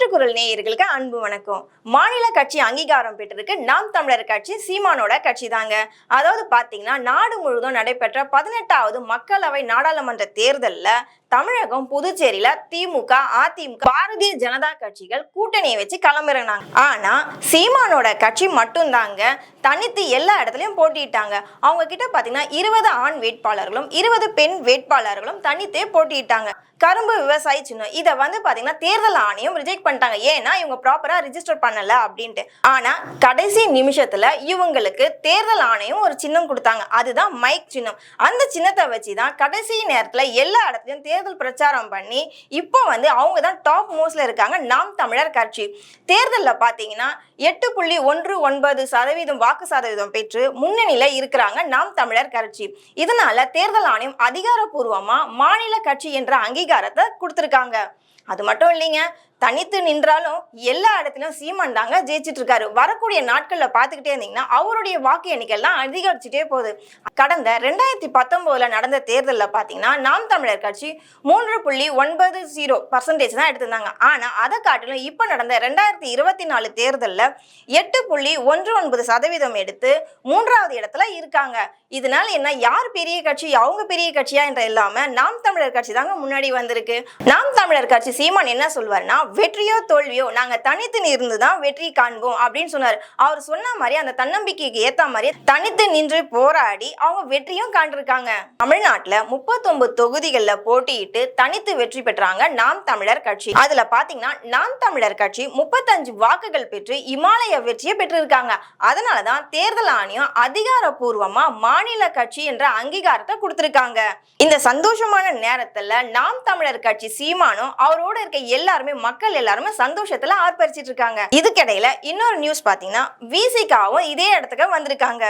மாற்றுக்குரல் நேயர்களுக்கு அன்பு வணக்கம். மாநில கட்சி அங்கீகாரம் பெற்றிருக்கு. நாம் தமிழர் கட்சி சீமானோட கட்சி தாங்க. அதாவது பாத்தீங்கன்னா நாடு முழுவதும் நடைபெற்ற பதினெட்டாவது மக்களவை நாடாளுமன்ற தேர்தலில் தமிழகம் புதுச்சேரியில திமுக அதிமுக பாரதிய ஜனதா கட்சிகள் கூட்டணியை வச்சு களமிறங்கினாங்க. ஆனா சீமானோட கட்சி மட்டும்தாங்க தனித்து எல்லா இடத்துலையும் போட்டியிட்டாங்க. அவங்க கிட்ட பார்த்தீங்கன்னா இருபது ஆண் வேட்பாளர்களும் இருபது பெண் வேட்பாளர்களும் தனித்தே போட்டியிட்டாங்க. கரும்பு விவசாயி சின்னம் இதை வந்து பார்த்தீங்கன்னா தேர்தல் ஆணையம் ரிஜெக்ட் பண்ணிட்டாங்க. ஏன்னா இவங்க ப்ராப்பராக ரிஜிஸ்டர் பண்ணல அப்படின்ட்டு. ஆனால் கடைசி நிமிஷத்தில் இவங்களுக்கு தேர்தல் ஆணையம் ஒரு சின்னம் கொடுத்தாங்க. அதுதான் மைக் சின்னம். அந்த சின்னத்தை வச்சு தான் கடைசி நேரத்தில் எல்லா இடத்துலையும் தேர்தல் பிரச்சாரம் பண்ணி இப்போ வந்து அவங்க தான் டாப் மோஸ்ட்ல இருக்காங்க. நாம் தமிழர் கட்சி. தேர்தலில் பார்த்தீங்கன்னா எட்டு புள்ளி ஒன்று ஒன்பது சதவீதம் வாக்கு சதவீதம் பெற்று முன்னணியில இருக்கிறாங்க நாம் தமிழர் கட்சி. இதனால தேர்தல் ஆணையம் அதிகாரப்பூர்வமா மாநில கட்சி என்ற அங்கீகாரத்தை கொடுத்துருக்காங்க. அது மட்டும் இல்லைங்க தனித்து நின்றாலும் எல்லா இடத்துலையும் சீமான் தாங்க ஜெயிச்சிட்டு இருக்காரு வரக்கூடிய நாட்கள்ல பாத்துக்கிட்டே இருந்தீங்கன்னா அவருடைய வாக்கு எண்ணிக்கைலாம் அதிகரிச்சுட்டே போகுது. கடந்த ரெண்டாயிரத்தி பத்தொன்பதுல நடந்த தேர்தலில் பாத்தீங்கன்னா நாம் தமிழர் கட்சி மூன்று புள்ளி ஒன்பது ஜீரோ பர்சன்டேஜ் தான் எடுத்திருந்தாங்க. ஆனா அதை காட்டிலும் இப்ப நடந்த ரெண்டாயிரத்தி இருபத்தி நாலு தேர்தலில் எட்டு புள்ளி ஒன்று ஒன்பது சதவீதம் எடுத்து மூன்றாவது இடத்துல இருக்காங்க. இதனால என்ன யார் பெரிய கட்சி அவங்க பெரிய கட்சியா என்ற இல்லாம நாம் தமிழர் கட்சி தாங்க முன்னாடி வந்திருக்கு. நாம் தமிழர் கட்சி சீமான் என்ன சொல்வாருன்னா வெற்றியோ தோல்வியோ நாங்கள் தனித்து இருந்து தான் வெற்றி காண்போம் அப்படின்னு சொன்னார். அவர் சொன்ன மாதிரி அந்த தன்னம்பிக்கைக்கு ஏற்ற மாதிரி தனித்து நின்று போராடி அவங்க வெற்றியும் காண்டிருக்காங்க தமிழ்நாட்டில் முப்பத்தொன்பது தொகுதிகளில் போட்டியிட்டு தனித்து வெற்றி பெற்றாங்க நாம் தமிழர் கட்சி. அதில் பார்த்தீங்கன்னா நாம் தமிழர் கட்சி முப்பத்தஞ்சு வாக்குகள் பெற்று இமாலய வெற்றியை பெற்றிருக்காங்க. அதனாலதான் தேர்தல் ஆணையம் அதிகாரப்பூர்வமாக மாநில கட்சி என்ற அங்கீகாரத்தை கொடுத்துருக்காங்க. இந்த சந்தோஷமான நேரத்தில் நாம் தமிழர் கட்சி சீமானும் அவரோட இருக்க எல்லாருமே மக்கள் எல்லாருமே சந்தோஷத்துல ஆர்ப்பரிச்சிட்டு இருக்காங்க. இதுக்கிடையில இன்னொரு நியூஸ் பாத்தீங்கன்னா விசிகாவும் இதே இடத்துக்கு வந்திருக்காங்க.